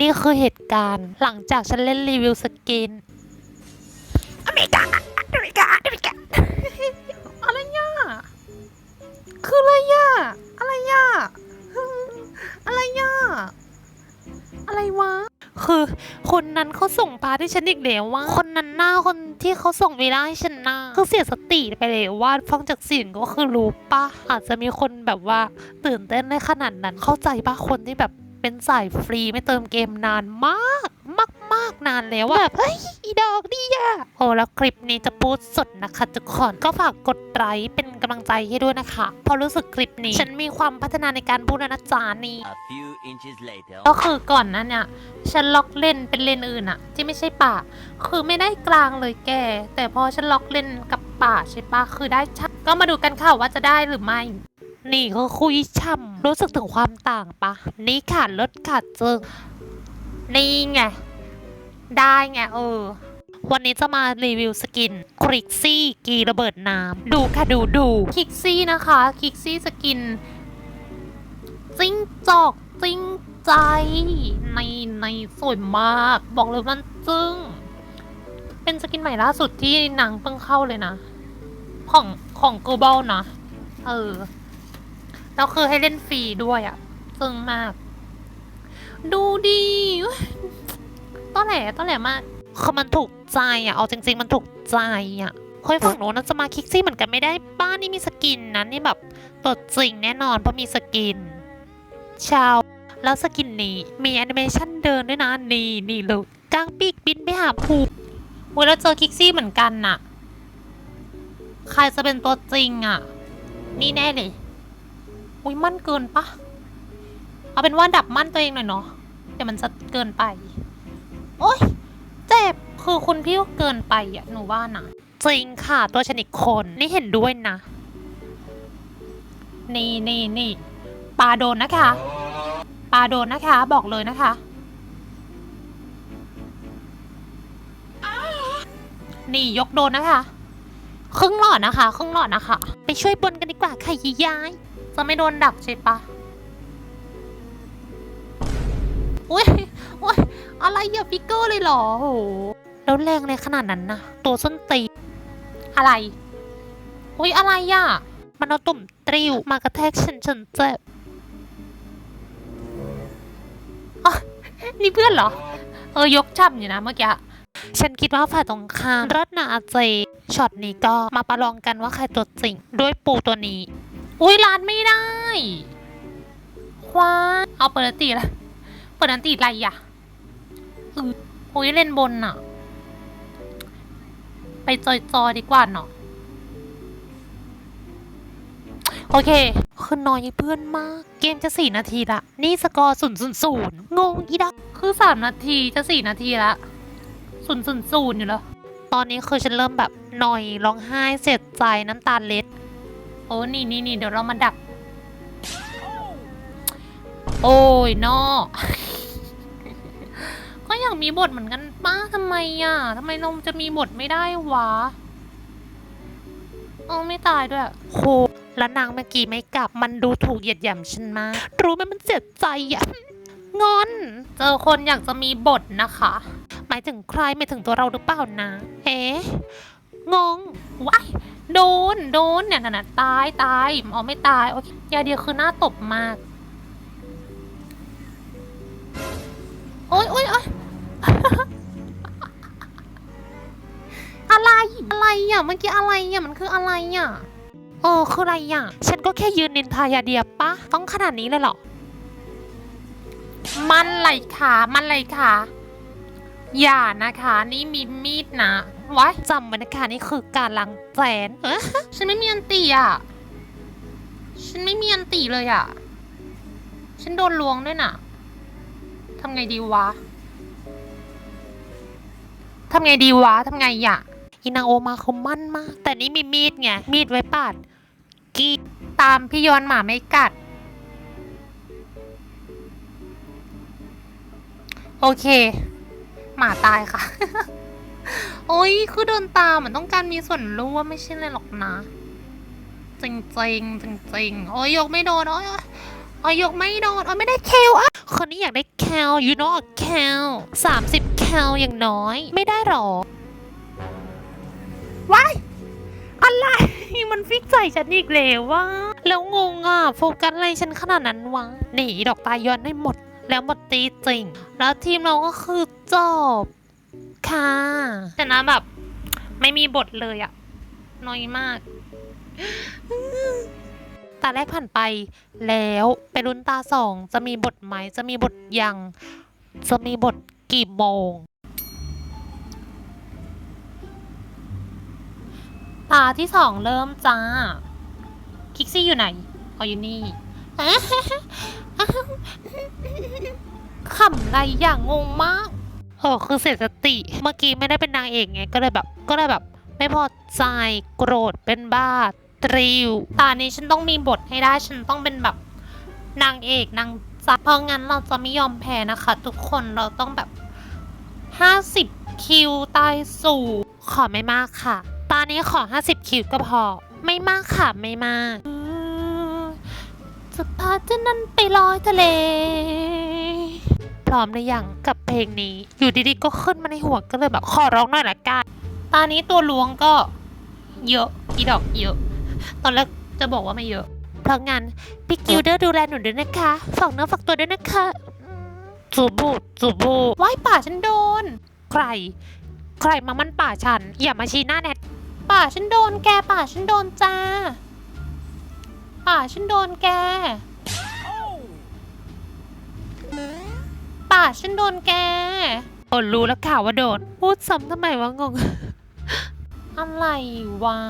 นี่คือเหตุการณ์หลังจากฉันเล่นรีวิวสกินอเมริกาอเมริกาอเมริกาอะไรย่ะคืออะไรย่ะอะไรย่ะอะไรย่ะอะไรวะ คือคนนั้นเขาส่งพาให้ฉันอีกแล้วว่า คนนั้นหน้าคนที่เขาส่งเวลาให้ฉันหน้าคือเสียสติไปเลยว่าฟังจากเสียงก็คือรู้ปะอาจจะมีคนแบบว่าตื่นเต้นในขนาดนั้นเข้าใจปะคนที่แบบ เป็นสายฟรีไม่เติมเกมนานมากมากมากๆนานแล้วอะแบบเฮ้ยอีดอกดีอะโอ้แล้วคลิปนี้จะพูดสดนะคะทุกคนก็ฝากกดไลค์เป็นกำลังใจให้ด้วยนะคะเพราะรู้สึกคลิปนี้ ฉันมีความพัฒนาในการพูดแล้วนะจ๊ะนี่ A few inches later. ก็คือก่อนนั้นเนี่ยฉันล็อกเล่นเป็นเลนอื่นอะที่ไม่ใช่ป่า คือไม่ได้กลางเลยแก แต่พอฉันล็อกเล่นกับป่าใช่ปะคือได้ชัดก็มาดูกันค่ะว่าจะได้หรือไม่ นี่ก็คุยช่ำรู้สึกถึงความต่างปะ นี่ขาดลดขาดเจิงนี่ไง ได้ไงเออ วันนี้จะมารีวิวสกินคริกซี่กีระเบิดน้ำดูค่ะดูดูคริกซี่นะคะคริกซี่สกินจิ้งจอกจิ้งใจในในสวยมาก บอกเลยมันจึ้ง เป็นสกินใหม่ล่าสุดที่นังเพิ่งเข้าเลยนะ ของของ global นะ เออ แล้วคือให้เล่นฟรีด้วยอะ่ะจึ้งมาก ดูดีต้อแหลต้อแหลมากคือมันถูกใจอะ่ะ เอาจริง ๆ มันถูกใจอะ่ะคอยฝั่งโน้นนะจะมาคิกซี่เหมือนกันไม่ได้ป้านี่มีสกินนะนี่แบบตัวจริงแน่นอนเพราะมีสกิน ชาว แล้วสกินนี้มีแอนิเมชันเดินด้วยนะนี่นี่เลยกางปีกบินไปหาภูเวลาเจอคิกซี่เหมือนกันน่ะ ใครจะเป็นตัวจริงอะ นี่แน่เลย อุ้ยมั่นเกินปะเอาเป็นว่าดับมั่นตัวเองหน่อยเนาะเดี๋ยวมันจะเกินไป โอ๊ยเจ็บคือคุณพี่ก็เกินไปอะหนูว่านะจริงค่ะตัวฉันอีกคนนี่เห็นด้วยนะ นี่นี่นี่ปลาโดนนะคะปลาโดนนะคะ บอกเลยนะคะ นี่ยกโดนนะคะ ครึ่งหลอดนะคะ ครึ่งหลอดนะคะ ไปช่วยบนกันดีกว่าค่ะยาย จะไม่โดนดักใช่ปะอุ้ยอุ้ยอะไรอย่าฟิกเกอร์เลยเหรอโหแล้วแรงเลยขนาดนั้นนะตัวส้นตีอะไรอุ้ยอะไรอะ มันเอาตุ่มตริวมากระแทกฉันฉันเจ็บนี่เพื่อนเหรอ เออยกช่ำอยู่นะเมื่อกี้ฉันคิดว่าฝ่ายตรงข้ามรัตนาเจช็อตนี้ก็มาประลองกันว่าใครตัวจริง ด้วยปูตัวนี้ อุ้ยร้านไม่ได้คว้าเอาเปิดอันตีละเปิดอันตีอะไรอะอืออุ้ยเล่นบนอะ ไปจอยจอดีกว่าเนาะโอเค คือน้อยเพื่อนมาก เกมจะสี่นาทีละ นี่สกอร์ศูนย์ศูนย์ศูนย์งงอีดัก คือสามนาทีจะสี่นาทีละศูนย์ศูนย์ศูนย์อยู่แล้ว ตอนนี้คือฉันเริ่มแบบหน่อยร้องไห้เสียใจน้ำตาเล็ด อ้นี่นี่นี่เดี๋ยวเรามาดัก โอ้ยนอก็อยากมีบทเหมือนกันป้าทำไมอะทำไมเราจะมีบทไม่ได้วะเออไม่ตายด้วยโหแล้วนางเมื่อกี้ไม่กลับ มันดูถูกเหยียดหยามฉันมาก รู้ไหมมันเจ็บใจอะงอน เจอคนอยากจะมีบทนะคะ หมายถึงใครหมายถึงตัวเราหรือเปล่านะ เอ๊ะ งงว้ายโดน โดนเนี่ยน่ะตายตายอ๋อไม่ตายโอเคยาเดียคือหน้าตบมาก โอ๊ยโอ๊ยโอ๊ยอะไร อะไรอะ เมื่อกี้อะไรอะ มันคืออะไรอะเออคืออะไรอะ ฉันก็แค่ยืนนินทายาเดียปะ ต้องขนาดนี้เลยเหรอ มันไหลขา มันไหลขา อย่านะคะ นี่มีมีดนะไว้จำไว้นะคะนี่คือการล้างแจนเอ๊ะฉันไม่มีอันตีอะ ฉันไม่มีอันตีเลยอะ ฉันโดนลวงด้วยน่ะทำไงดีวะทำไงดีวะทำไงอะอีนางโอมาเขามั่นมาก แต่นี่มีมีดไง มีดไว้ปาดกีตามพี่ยอนหมาไม่กัด โอเค หมาตายค่ะ โอ้ยคือเดินตามเหมือนต้องการมีส่วนร่วมไม่ใช่เลยหรอกนะ จริงจริงจริงจริงโอ้ยยกไม่โดนโอ้ยโอ้ยโอ้ยยกไม่โดนโอ้ยไม่ได้เคลอะคนนี้อยากได้เค cal you know a cal 30 cal อย่างน้อย ไม่ได้หรอว้ายอะไรมันฟิกใส่ฉันอีกแล้วว่าแล้วงงอะ โฟกัสอะไรฉันขนาดนั้นวะหนีดอกตายย้อนให้หมด แล้วหมดตีจริง แล้วทีมเราก็คือจบ ค่ะ แต่นะแบบ ไม่มีบทเลยอะน้อยมาก ตาแรกผ่านไปแล้วไปรุนตาสองจะมีบทไหมจะมีบทยัง จะมีบทกี่โมง ตาที่สองเริ่มจ้า คิกซี่อยู่ไหนอ๋ออยู่นี่ ขำไรอย่างงงมากเออคือเสียสติ เมื่อกี้ไม่ได้เป็นนางเอกไง ก็เลยแบบ ก็เลยแบบ ไม่พอใจโกรธเป็นบ้าตริวตานี้ฉันต้องมีบทให้ได้ ฉันต้องเป็นแบบนางเอกนางจักเพราะงั้นเราจะไม่ยอมแพ้นะคะ ทุกคนเราต้องแบบ 50 คิวตายสู่ ขอไม่มากค่ะตอนนี้ขอ 50 คิวก็พอ ไม่มากค่ะ ไม่มาก จะพาเจ้านั้นไปลอยทะเล พร้อมหรือยังกับเพลงนี้ อยู่ดีๆก็ขึ้นมาในหัวก็เลยแบบขอร้องหน่อยละกันตอนนี้ตัวล้วงก็เยอะอีดอกเยอะ ตอนแรกจะบอกว่าไม่เยอะ เพราะงั้นพี่กิลเดอร์ดูแลหนูด้วยนะคะฝากเนื้อฝากตัวด้วยนะคะจูบูจูบูว้ายป่าฉันโดน ใคร ใครมามันป่าฉัน อย่ามาชี้หน้าแนทป่าฉันโดนแกป่าฉันโดนจ้า ป่าฉันโดนแก ป่าฉันโดนแกโอนรู้แล้วข่าวว่าโดน พูดซ้ำทำไมวะงง อะไรวะ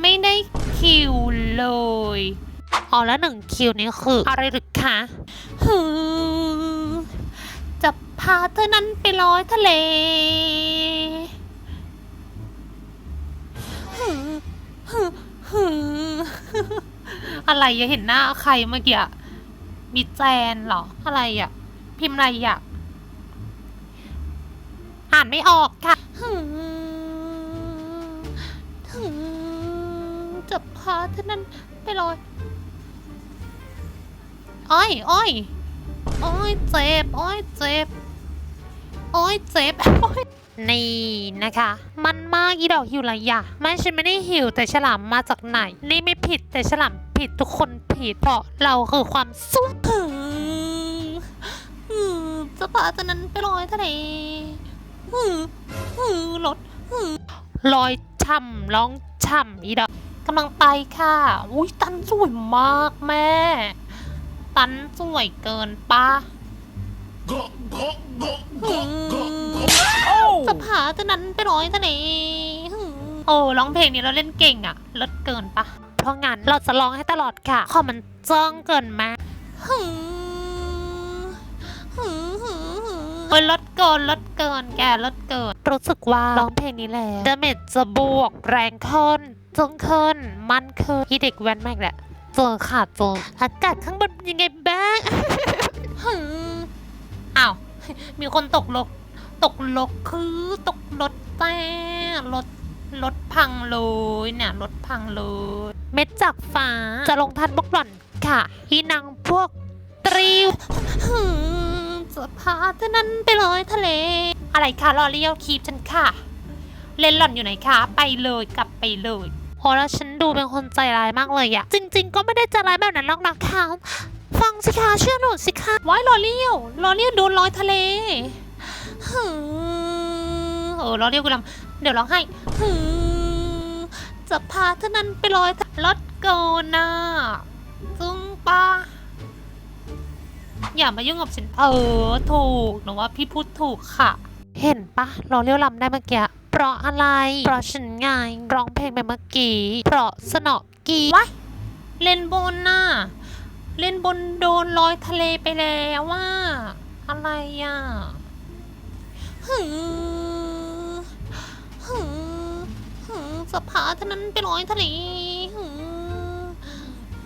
ไม่ได้คิวเลยอ๋อแล้วหนึ่งคิวนี้คืออะไรหรือคะฮือจะพาเธอนั้นไปลอยทะเลฮือฮือ ฮืออะไรอะเห็นหน้าใครเมื่อกี้อะมีแจนเหรอ อะไรอะพิมพ์อะไรอะอ่านไม่ออกค่ะฮือฮือจะพาเธอนั้นไปลอยอ้อยอ้อยอ้อยเจ็บอ้อยเจ็บ อ้ยเจ็บอ้ยนี่นะคะ มันมากอีดอกหิวอะไรอย่ะไม่ฉันไม่ได้หิวแต่ฉลามมาจากไหน นี่ไม่ผิดแต่ฉลามผิดทุกคนผิดเพราะเราคือความสู้หือหือจะพาตอนนั้นไปลอยทะเลหือหือรถหือลอยช่ำร้องช่ำอีดอกกำลังไปค่ะ อุ้ยตันสวยมากแม่ ตันสวยเกินปะหือ จะผาจะนั้นไปร้อยทะเลหือโอ้ร้องเพลงนี้เราเล่นเก่งอะเลิศเกินปะเพราะงั้นเราจะร้องให้ตลอดค่ะขอมันจ้องเกินมาหือหือหือหือโอ้ยลดเกินลดเกินแกลดเกิน รู้สึกว่าร้องเพลงนี้แล้วเดเมจจะบวกแรงขึ้นจงขึ้นมันขึ้นที่เด็กแว้นมากแหละเจอค่ะเจออากาศข้างบนเป็นยังไงบ้างหืออ้าวมีคนตกลก ตกลกคือตกรถแต่รถรถพังเลยเนี่ยรถพังเลยเม็ดจากฟ้าจะลงทันบกหล่อนค่ะอีนางพวกตริวจะพาเท่านั้นไปลอยทะเล อะไรคะรอเลี้ยวคีบฉันค่ะ เล่นหล่อนอยู่ไหนคะ ไปเลยกลับไปเลยโอ้แล้วฉันดูเป็นคนใจร้ายมากเลยอะจริง ๆ ก็ไม่ได้ใจร้ายแบบนั้นหรอกนะคะฟังสิคะเชื่อหนูสิคะไว้รอเลี้ยวรอเลี้ยวโดนลอยทะเล หือเออร้องเลี้ยวกูลำเดี๋ยวร้องให้หือจะพาเท่านั้นไปลอยรถโกน่ะจุงปะอย่ามายุ่งกับฉันเออ ถูกหนูว่าพี่พูดถูกค่ะ เห็นปะร้องเลี้ยวลำได้เมื่อกี้เพราะอะไร เพราะฉันไงร้องเพลงไปเมื่อกี้ เพราะสนอกีวะเล่นบนน่ะเล่นบนโดนลอยทะเลไปแล้วว่า อะไรอะ หือหือหือสภาเท่านั้นไปลอยทะเลหือ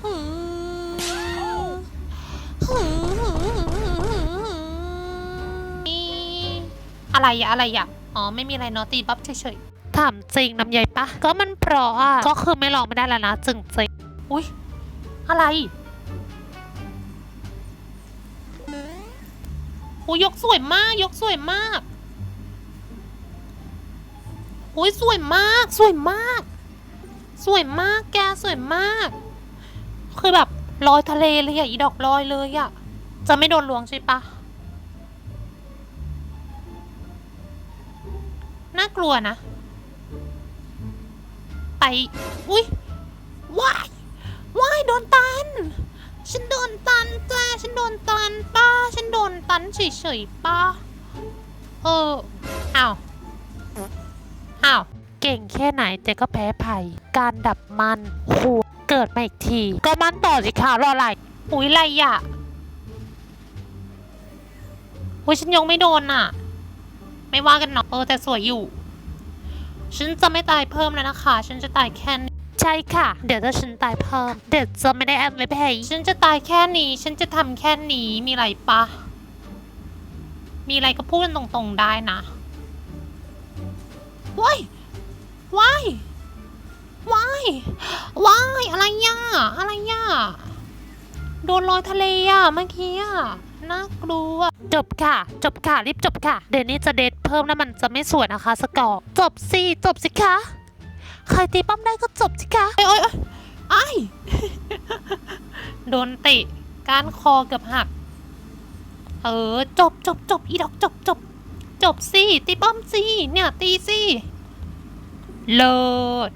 หือหือหืออะไรอะอะไรอะอ๋อ ไม่มีอะไรเนาะตีปั๊บเฉยๆถามจริงน้ำใยปะ ก็มันเพราะอะ ก็คือไม่ลองไม่ได้แล้วนะจึงจริงอุ้ยอะไรอ้ยยกสวยมาก ยกสวยมาก โอ้ยสวยมาก สวยมาก สวยมากแกสวยมาก คือแบบลอยทะเลเลยอะอีดอกลอยเลยอะจะไม่โดนลวงใช่ปะน่ากลัวนะ ไป อุ้ยว้ายว้ายโดนตัน ฉันโดนตันจ้าฉันโดนตันป้า ฉันโดนตันเฉยๆป้า เอออ้าว อ้าว เก่งแค่ไหนแต่ก็แพ้ภัย การดับมันโหเกิดมาอีกที ก็มันต่อสิค่ะรออะไรอุ้ยไรอะอุ้ยฉันยังไม่โดนอะ ไม่ว่ากันเนาะเออแต่สวยอยู่ ฉันจะไม่ตายเพิ่มแล้วนะคะ ฉันจะตายแค่นี้ใช่ค่ะ เดี๋ยวถ้าฉันตายเพิ่ม เดี๋ยวจะไม่ได้แอดไม่แพ้ฉันจะตายแค่นี้ ฉันจะทำแค่นี้มีอะไรปะมีอะไรก็พูดกันตรงๆได้นะ ว้ายว้ายว้ายว้ายอะไรย่ะอะไรย่ะโดนลอยทะเลอะเมื่อกี้อะน่ากลัวจบค่ะ จบค่ะ รีบจบค่ะ เดี๋ยวนี้จะเดทเพิ่มแล้วมันจะไม่สวยนะคะสกอร์จบสิจบสิคะใครตีป้อมได้ก็จบสิคะโอ้ยโอ้ยไอ้ายโดนเตะก้านคอเกือบหัก เออ จบจบจบอีดอกจบจบ จบสิตีป้อมสิเนี่ยตีสิเลิศ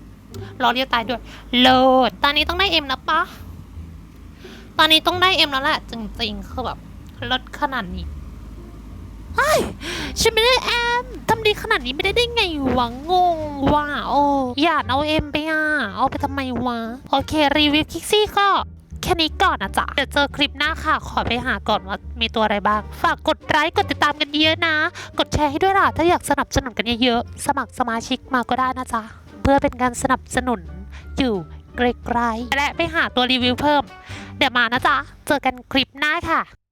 รอเรียวตายด้วยเลิศตอนนี้ต้องได้เอ็มแล้วปะตอนนี้ต้องได้เอ็มแล้วแหละจริงๆคือแบบลดขนาดนี้เฮ้ยฉันไม่ได้เอ็มทำดีขนาดนี้ไม่ได้ได้ไงวะงงว่ะโอ้อย่าเอาเอ็มไปอะเอาไปทำไมวะโอเครีวิวคิกซี่ก็ แค่นี้ก่อนนะจ๊ะ เดี๋ยวเจอคลิปหน้าค่ะ ขอไปหาก่อนว่ามีตัวอะไรบ้าง ฝากกดไลค์กดติดตามกันเยอะนะ กดแชร์ให้ด้วยล่ะ ถ้าอยากสนับสนุนกันเยอะๆ สมัครสมาชิกมาก็ได้นะจ๊ะ เพื่อเป็นการสนับสนุนอยู่ไกลๆและไปหาตัวรีวิวเพิ่ม เดี๋ยวมานะจ๊ะ เจอกันคลิปหน้าค่ะ